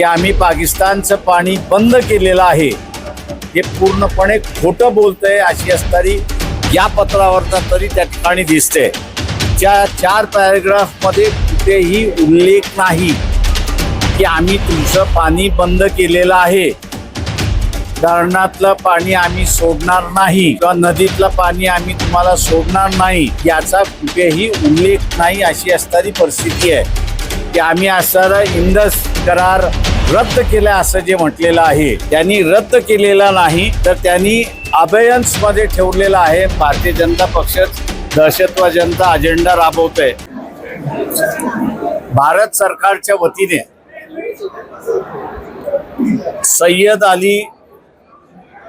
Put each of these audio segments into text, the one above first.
की आम्ही पाकिस्तानचं पाणी बंद केलेलं आहे. हे पूर्णपणे खोटं बोलतंय अशी असणारी या पत्रावरचा तरी त्या ठिकाणी दिसते. त्या चार पॅरेग्राफमध्ये कुठेही उल्लेख नाही की आम्ही तुमचं पाणी बंद केलेलं आहे. धरणातलं पाणी आम्ही सोडणार नाही किंवा नदीतलं पाणी आम्ही तुम्हाला सोडणार नाही याचा कुठेही उल्लेख नाही अशी असणारी परिस्थिती आहे. की आम्ही असणारं इंडस करार रद्द केला असं जे म्हटलेलं आहे त्यांनी रद्द केलेला नाही तर त्यांनी अभयन्समध्ये ठेवलेला आहे. भारतीय जनता पक्ष दहशतवाद्यांचा अजेंडा राबवतोय. भारत सरकारच्या वतीने सय्यद अली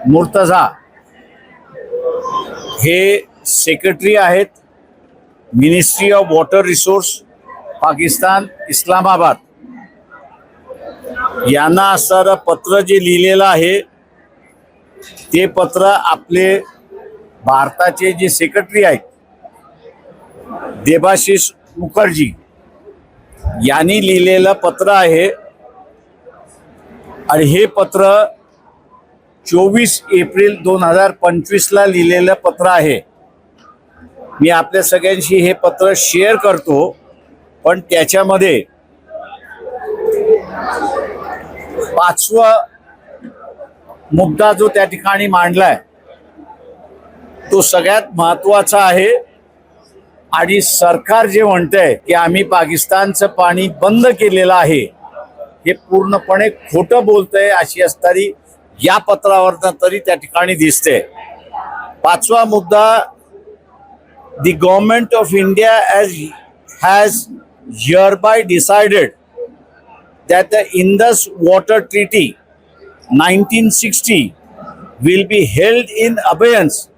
मुर्तझा हे सेक्रेटरी आहेत. Ministry of water resource Pakistan Islamabad यांना असणारं पत्र जे लिहिलेलं आहे ते पत्र आपले भारताचे जे सेक्रेटरी आहेत देबाशिष मुखर्जी यांनी लिहिलेलं पत्र आहे. आणि हे पत्र चोवीस एप्रिल दोन हजार पंचवीसला लिहिलेलं पत्र आहे. मी आपल्या सगळ्यांशी हे पत्र शेअर करतो पण त्याच्यामध्ये पाचवा मुद्दा जो त्या ठिकाणी मांडलाय तो सगळ्यात महत्त्वाचा आहे आणि सरकार जे म्हणतंय की आम्ही पाकिस्तानचं पाणी बंद केलेलं आहे हे पूर्णपणे खोटं बोलतंय अशी असणारी या पत्रावरनं तरी त्या ठिकाणी दिसते. पाचवा मुद्दा the of India India has here by decided that the Indus Water Treaty 1960 will be held in abeyance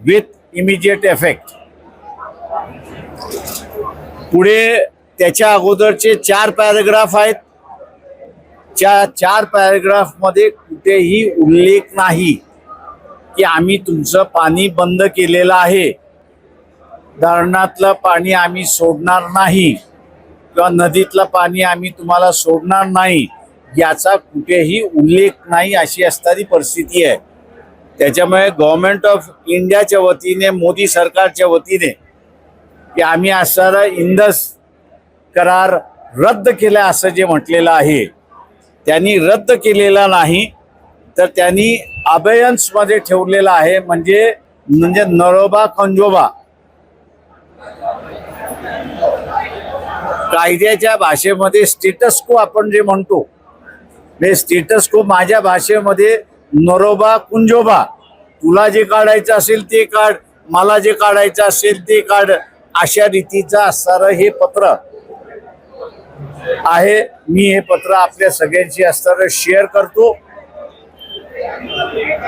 with immediate effect. पुढे त्याच्या अगोदरचे चार पॅराग्राफ आहेत. त्या चार पॅरेग्राफमध्ये कुठेही उल्लेख नाही की आम्ही तुमचं पाणी बंद केलेलं आहे. धरणातलं पाणी आम्ही सोडणार नाही. किंवा नदीतलं पाणी आम्ही तुम्हाला सोडणार नाही याचा कुठेही उल्लेख नाही अशी असणारी परिस्थिती आहे. त्याच्यामुळे गव्हर्नमेंट ऑफ इंडियाच्या वतीने मोदी सरकारच्या वतीने की आम्ही असणारा इंदस करार रद्द केला असं जे म्हटलेलं आहे त्यांनी रद्द केलेला नाही तर त्यांनी अबेयन्समध्ये ठेवलेला आहे म्हणजे म्हणजे नरोबा कंजोबा कायद्याच्या भाषेमध्ये स्टेटस को आपण जे म्हणतो ते स्टेटस को माझ्या भाषेमध्ये नरोबा कुंजोबा. तुला जे काढायचं असेल ते काढ मला जे काढायचं असेल ते काढ. अशा रीतीचं असणारं हे पत्र आहे. मी हे पत्र आपल्या सगळ्यांशी असणारं शेअर करतो.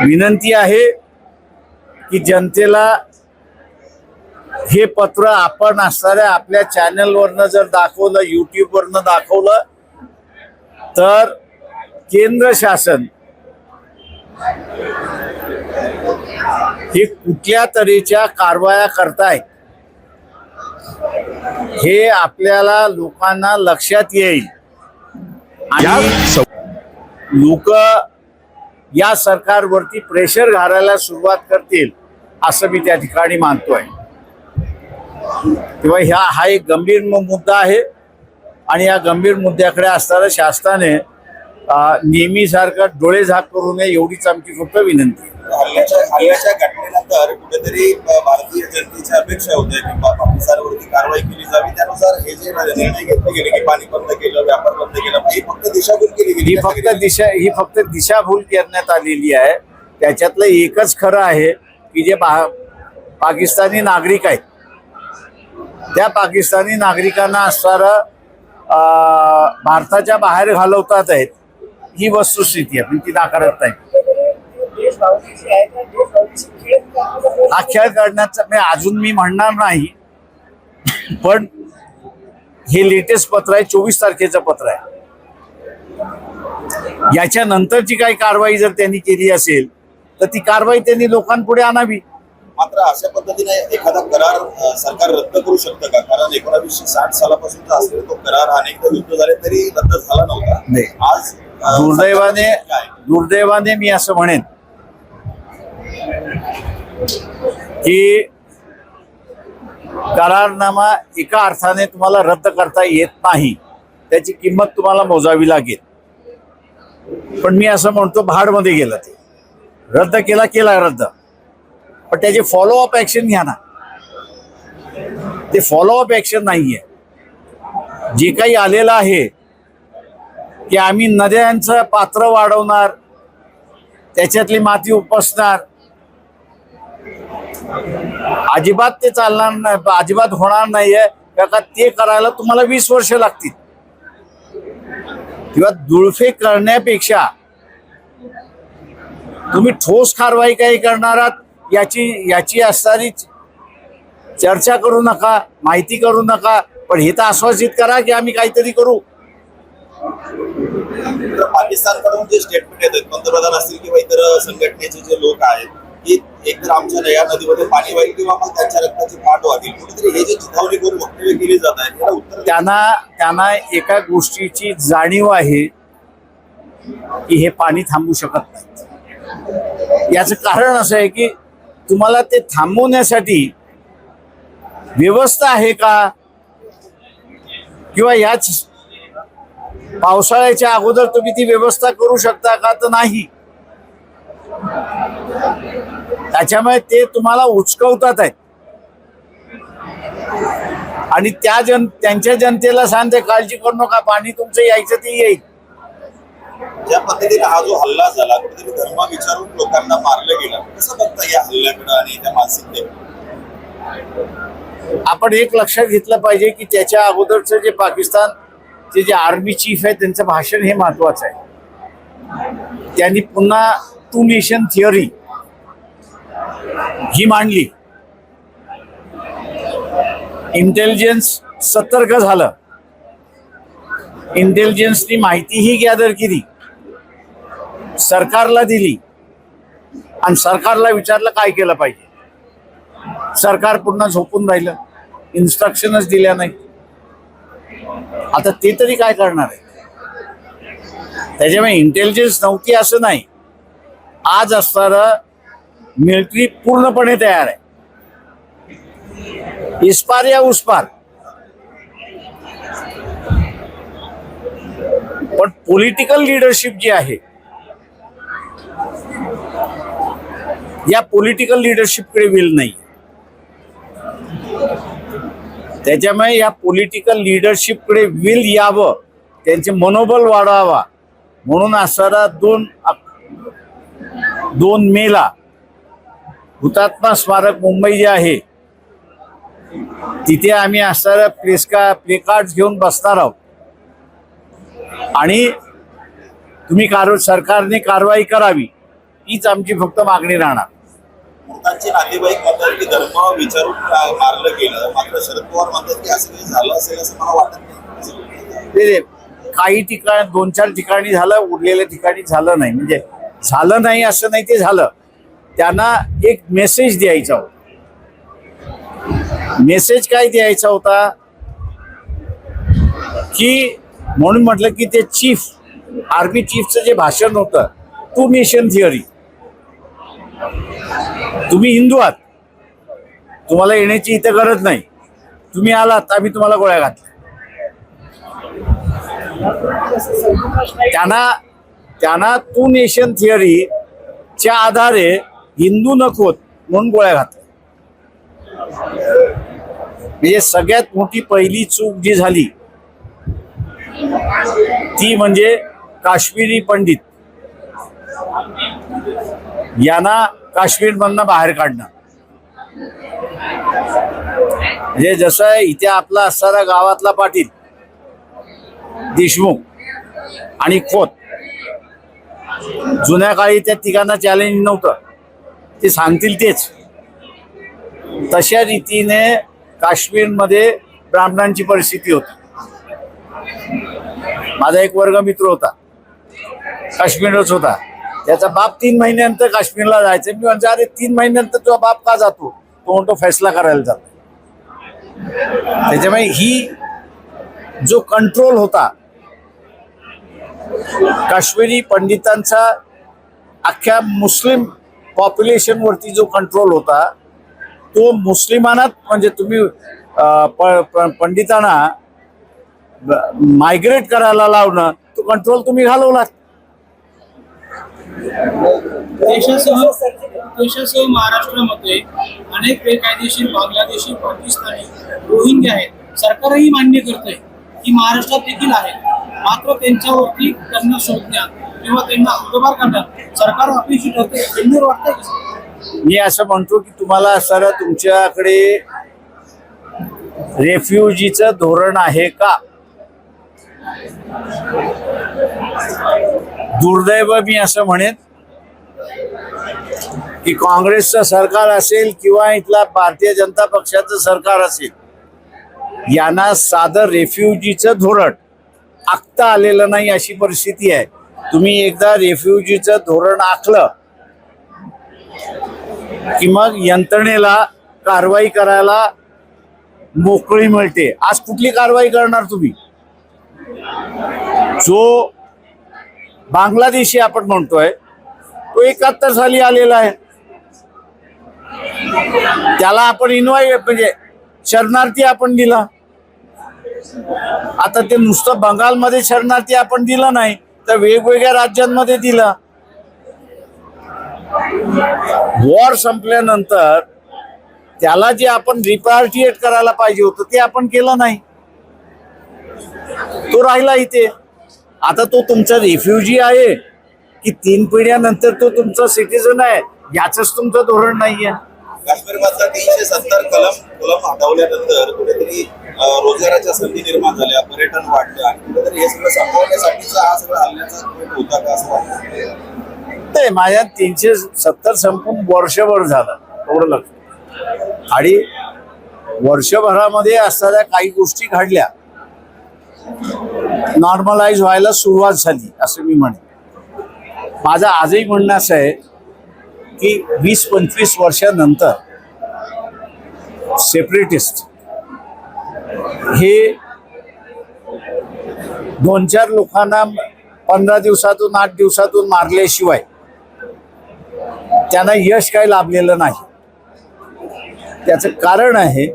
विनंती आहे की जनतेला हे पत्र आपण असणाऱ्या आपल्या चॅनलवरनं जर दाखवलं युट्यूबवरनं दाखवलं तर केंद्र शासन हे कुठल्या तऱ्हेच्या कारवाया करतायत हे आपल्याला लोकांना लक्षात येईल. आणि लोक या सरकारवरती प्रेशर घालायला सुरुवात करतील असं मी त्या ठिकाणी मानतोय. तेव्हा ह्या हा एक गंभीर मुद्दा आहे. आणि या गंभीर मुद्द्याकडे असताना शासनाने नेहमीसारखं डोळे झाक करू नये एवढीच आमची फक्त विनंती. हल्ल्याच्या घटनेनंतर कुठेतरी भारतीय जनतेची अपेक्षा होते की पाकिस्तानवरती कारवाई केली जावी. त्यानुसार हे जे निर्णय घेतले गेले की पाणी बंद केलं व्यापार बंद केला ही फक्त दिशाभूल केली गेली ही फक्त दिशा ही फक्त दिशाभूल करण्यात आलेली आहे. त्याच्यातलं एकच खरं आहे की जे पाकिस्तानी नागरिक आहेत त्या पाकिस्तानी नागरिकांना असणारं भारताच्या बाहेर घालवतात आहेत ही वस्तुस्थिती आहे ती नाकारत नाही. हा खेळ काढण्याचा मी अजून मी म्हणणार नाही पण हे लेटेस्ट पत्र आहे चोवीस तारखेचं पत्र आहे. याच्या नंतरची काही कारवाई जर त्यांनी केली असेल तर ती कारवाई त्यांनी लोकांपुढे आणावी. मात्र अशा पद्धतीने एखादा करार सरकार रद्द करू शकतं का? कारण एकोणावीसशे साठ सालापासूनचा असलेला तो करार अनेकदा युद्ध झाले तरी रद्द झाला नव्हता. नाही. आज दुर्दैवाने? दुर्दैवाने मी असं म्हणेन की करारनामा एका अर्थाने तुम्हाला रद्द करता येत नाही. त्याची किंमत तुम्हाला मोजावी लागेल. पण मी असं म्हणतो भाडमध्ये गेलं ते. रद्द केला केला रद्द. पण त्याची फॉलोअप ऍक्शन घ्या ना. ते फॉलोअप ऍक्शन नाहीये. जे काही आलेलं आहे की आम्ही नद्यांचं पात्र वाढवणार त्याच्यातली माती उपसणार अजिबात ते चालणार नाही अजिबात होणार नाहीये. का ते करायला तुम्हाला वीस वर्ष लागतील. किंवा दुळफे करण्यापेक्षा तुम्ही ठोस कारवाई काही करणार आहात याची याची असणारी चर्चा करू नका माहिती करू नका पण हे तर आश्वासित करा की आम्ही काहीतरी करू. तर पाकिस्तानकडून जे स्टेटमेंट येतात पंतप्रधान असतील किंवा इतर संघटनेचे जे लोक आहेत की एकतर आमच्या या नदीमध्ये पाणी वाईल किंवा मग त्यांच्या रक्ताची पाठ वाढेल कुठेतरी हे जे चिथावणी करून वक्तव्य केली जात आहेत त्याला उत्तर त्यांना त्यांना एका गोष्टीची जाणीव आहे की हे पाणी थांबू शकत नाही. याचं कारण असं आहे की तुम्हाला ते थांबवण्यासाठी व्यवस्था आहे का? किंवा याच पावसाळ्याच्या अगोदर तुम्ही ती व्यवस्था करू शकता का तर नाही? त्याच्यामुळे ते तुम्हाला उचकवतात आहेत. आणि त्या जन त्यांच्या जनतेला सांगते काळजी करू नका पाणी तुमचं यायचं ते येईल. ज्या पद्धतीने हा जो हल्ला झाला कुठेतरी धर्म विचारून लोकांना मारलं गेलं कसं बघता या हल्ल्याकडं आणि त्या मानसिकतेकडे? आपण एक लक्षात घेतलं पाहिजे की त्याच्या अगोदरचं जे पाकिस्तानचे जे आर्मी चीफ आहे त्यांचं भाषण हे महत्वाचं आहे. त्यांनी पुन्हा टू नेशन थिअरी ही मांडली. इंटेलिजन्स सतर्क झालं. इंटेलिजन्सनी माहितीही गॅदर केली. सरकारला दिली आणि सरकारला विचारलं काय केलं पाहिजे. सरकार पुन्हा झोपून राहिलं. इन्स्ट्रक्शनच दिल्या नाही आता ते तरी काय करणार आहे त्याच्यामुळे इंटेलिजन्स नव्हती असं नाही. आज असणारं मिलिटरी पूर्णपणे तयार आहे. इस्पार या उसपार. पण पॉलिटिकल लिडरशिप जी आहे या पॉलिटिकल लिडरशिपकडे विल नाही त्याच्यामुळे या पॉलिटिकल लिडरशिपकडे विल यावं त्यांचे मनोबल वाढावा म्हणून असणारा दोन दोन मेला हुतात्मा स्मारक मुंबई जे आहे तिथे आम्ही असणाऱ्या प्लेसका प्लेकार्ड घेऊन बसणार आहोत. आणि तुम्ही कार सरकारने कारवाई करावी. हीच आमची फक्त मागणी राहणार. मृतांचे नातेवाईक म्हणतात की धर्म विचारून मारलं गेलं मात्र शरद पवार म्हणतात की असं काही झालं असेल असं मला वाटत नाही. काही ठिकाण दोन चार ठिकाणी झालं उरलेल्या ठिकाणी झालं नाही. म्हणजे झालं नाही असं नाही ते झालं. त्यांना एक मेसेज द्यायचा होता. मेसेज काय द्यायचा होता? की म्हणून म्हटलं की ते चीफ आर्मी चीफचं जे भाषण होतं टू नेशन थिअरी तुम्ही हिंदू आहात. तुम्हाला येण्याची इथं गरज नाही. तुम्ही आलात आम्ही तुम्हाला गोळ्या घातल्या. त्यांना त्यांना टू नेशन थिअरीच्या आधारे हिंदू नकोत म्हणून गोळ्या घातल्या. म्हणजे सगळ्यात मोठी पहिली चूक जी झाली ती म्हणजे काश्मीरी पंडित. यांना काश्मीरमधनं बाहेर काढणं. म्हणजे जसं इथे आपला असणारा गावातला पाटील देशमुख आणि खोत जुन्या काळी त्या तिघांना चॅलेंज नव्हतं. ते सांगतील तेच. तशा रीतीने काश्मीरमध्ये ब्राह्मणांची परिस्थिती होती. माझा एक वर्ग मित्र होता. काश्मीरच होता. त्याचा बाप तीन महिन्यानंतर काश्मीरला जायचं. मी म्हणजे अरे तीन महिन्यानंतर तुझा बाप का जातो? तो म्हणतो फैसला करायला जातो. त्याच्यामुळे ही जो कंट्रोल होता काश्मीरी पंडितांचा अख्ख्या मुस्लिम पॉप्युलेशन वरती जो कंट्रोल होता तो मुस्लिमांनात म्हणजे तुम्ही पंडितांना मायग्रेट करायला लावणं तो कंट्रोल तुम्ही घालवलात देशासह देशासह महाराष्ट्रामध्ये अनेक बेकायदेशीर बांगलादेशी पाकिस्तानी रोहिंग्या आहेत. सरकारही मान्य करतंय की महाराष्ट्रात देखील आहे मात्र त्यांच्यावरती त्यांना शोधण्यात किंवा त्यांना हद्दबार करण्यात सरकार अपेक्षित होते गंभीर वाटतंय मी असं म्हणतो की तुम्हाला सर तुमच्याकडे रेफ्युजीचं धोरण आहे का? दुर्दैव मी असं म्हणेन की काँग्रेसचं सरकार असेल किंवा इथला भारतीय जनता पक्षाचं सरकार असेल यांना साधं रेफ्युजीचं धोरण आखता आलेलं नाही अशी परिस्थिती आहे. तुम्ही एकदा रेफ्युजीचं धोरण आखलं की मग यंत्रणेला कारवाई करायला मोकळी मिळते. आज कुठली कारवाई करणार तुम्ही? जो बांगलादेशी आपण म्हणतोय. तो एकाहत्तर साली आलेला आहे. त्याला आपण इन्व्हाय म्हणजे शरणार्थी आपण दिला. आता ते नुसतं बंगालमध्ये शरणार्थी आपण दिलं नाही तर वेगवेगळ्या राज्यांमध्ये दिलं. वॉर संपल्यानंतर त्याला जे आपण रिपार्टिएट करायला पाहिजे होतं ते आपण केलं नाही. तो राहिला इथे. आता तो तुमचा रेफ्युजी आहे की तीन पिढ्यानंतर तो तुमचा सिटीजन आहे याच तुमचं धोरण नाहीये. काश्मीर मधला तीनशे सत्तर कलम कलम हटवल्यानंतर कुठेतरी अं, रोजगाराच्या संधी निर्माण झाल्या पर्यटन वाढलं आणि कुठेतरी हे सगळं संपवण्यासाठीचा हा सगळा हल्ल्याचा कट होता का असं वाटतं? ते माझ्या तीनशे सत्तर संपून वर्षभर झालं एवढं लक्ष. आणि वर्षभरामध्ये असणाऱ्या काही गोष्टी घडल्या. नॉर्मलाइज व्हायला सुरुवात झाली असं मी म्हणेन. माझं आजही म्हणणं असं आहे की वीस पंचवीस वर्षानंतर सेपरेटिस्ट हे दोन चार लोकांना पंधरा दिवसातून आठ दिवसातून मारल्याशिवाय त्यांना यश काही लाभलेलं नाही. त्याचं कारण आहे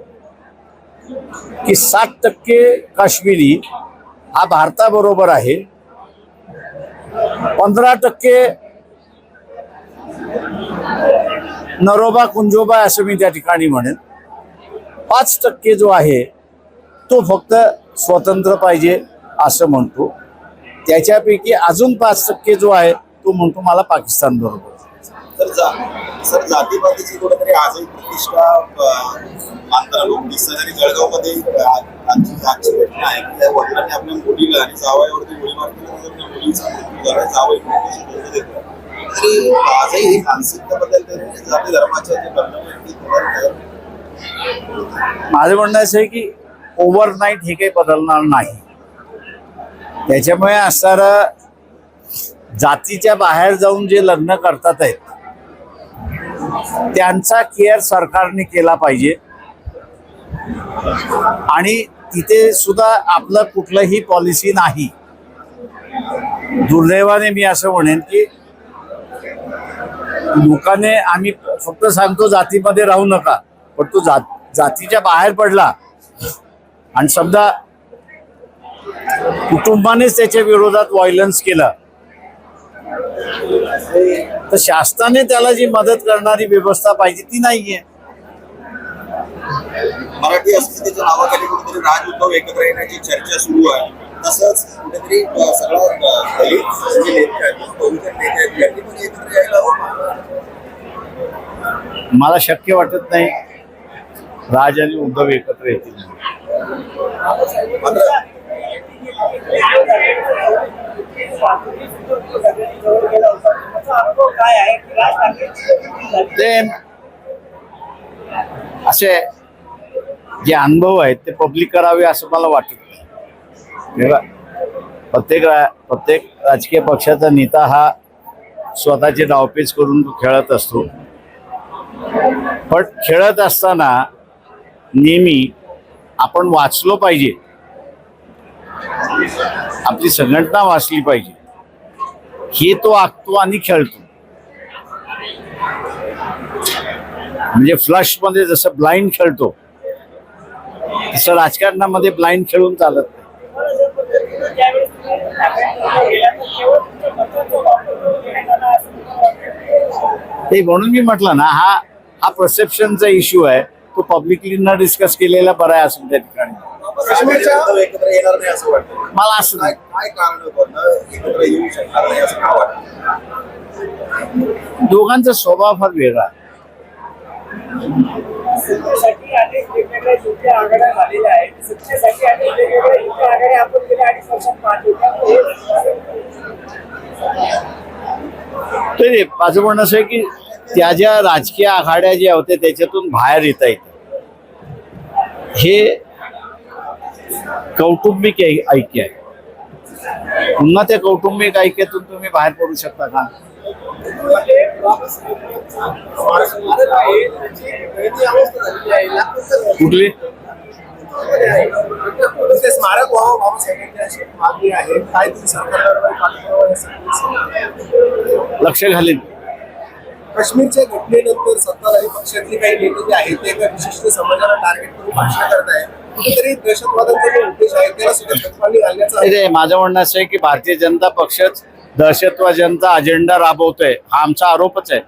की सात टक्के काश्मीरी हा भारताबरोबर आहे. पंधरा टक्के नरोबा कुंजोबा असं मी त्या ठिकाणी म्हणेन. पाच टक्के जो आहे तो फक्त स्वतंत्र पाहिजे असं म्हणतो. त्याच्यापैकी अजून पाच टक्के जो आहे तो म्हणतो मला पाकिस्तान बरोबर तर जा. सर जातीपातीची कुठेतरी आजही प्रतिष्ठा मानताना लोक दिसतात आणि जळगावमध्ये आजची घटना आहे. की त्या वडिलांनी आपल्या मुलीला आणि जावयावरती गोळीबार केला मुलीचा मृत्यू झाला. जावई तरी आजही ही मानसिकता बदलते आणि जाती धर्माच्या जे. माझं म्हणणं असं आहे की ओव्हरनाईट हे काही बदलणार नाही. त्याच्यामुळे असणारं जातीच्या बाहेर जाऊन जे लग्न करतात आहेत त्यांचा केअर सरकारने केला पाहिजे. आणि तिथे सुद्धा आपलं कुठलंही पॉलिसी नाही. दुर्दैवाने मी असं म्हणेन की लोकांनी आम्ही फक्त सांगतो जातीमध्ये राहू नका पण तो जात जातीच्या बाहेर पडला. आणि समजा कुटुंबानेच त्याच्या विरोधात व्हायलन्स केलं. तर शासनाने त्याला जी मदत करणारी व्यवस्था पाहिजे ती नाहीये. मराठी अस्मितेच्या नावाखाली कुठेतरी राज उद्धव एकत्र येण्याची चर्चा सुरू आहे. तसंच कुठेतरी अं, सगळा अं, दलित जे नेते आहेत बहुजन नेते आहेत यांनी पण एकत्र यायला हवं. मला शक्य वाटत नाही राज आणि उद्धव एकत्र येतील. मात्र ते असे जे अनुभव आहेत ते पब्लिक करावे असं मला वाटत नाही. प्रत्येक रा प्रत्येक राजकीय पक्षाचा नेता हा स्वतःचे डावपेच करून तो खेळत असतो. पण खेळत असताना नेहमी आपण वाचलो पाहिजे. आपली संघटना वाचली पाहिजे. हे तो आखतो आणि खेळतो. म्हणजे फ्लशमध्ये जसं ब्लाइंड खेळतो तसं राजकारणामध्ये ब्लाइंड खेळून चालत नाही. ते म्हणून मी म्हटलं ना हा हा परसेप्शनचा इश्यू आहे. तो पब्लिकली न डिस्कस केलेला बरा आहे असं त्या ठिकाणी. काश्मीरच्या एकत्र येणार नाही असं वाटतं. मला असं नाही. काय कारण पण एकत्र येऊ शकणार नाही असं का वाटतं? दोघांचा स्वभाव फार वेगळा आहे. सत्तेसाठी अनेक वेगवेगळ्या युती आघाड्या झालेल्या आहेत. सत्तेसाठी अनेक वेगवेगळ्या युती आघाड्या आपण गेल्या अडीच वर्षात पाहतो. त्यामुळे तरी माझं म्हणणं असं आहे की त्या ज्या राजकीय आघाड्या ज्या होत्या त्याच्यातून बाहेर येता येतं. हे कौटुंबिक ऐ- ऐक्य आहे. पुन्हा त्या कौटुंबिक ऐक्यातून तुम्ही बाहेर पडू शकता का? म्हणजे बाबासाहेबांचा स्मारक आहे त्याची गळती अवस्था झालेली आहे लाखोंचं कुठली? ते स्मारक व्हावं बाबासाहेबांची अशी मागणी आहे काय तुम्ही सरकारवर पाठपुरावा यासाठी लक्ष घालेल काश्मीरच्या घटनेनंतर सत्ताधारी पक्षातले काही नेते जे आहेत ते एका विशिष्ट समाजाला टार्गेट करून भाषण करत आहे माझं म्हणणं असं आहे की भारतीय जनता पक्षच दहशतवाद जनता अजेंडा राबवतोय. हा आमचा आरोपच आहे.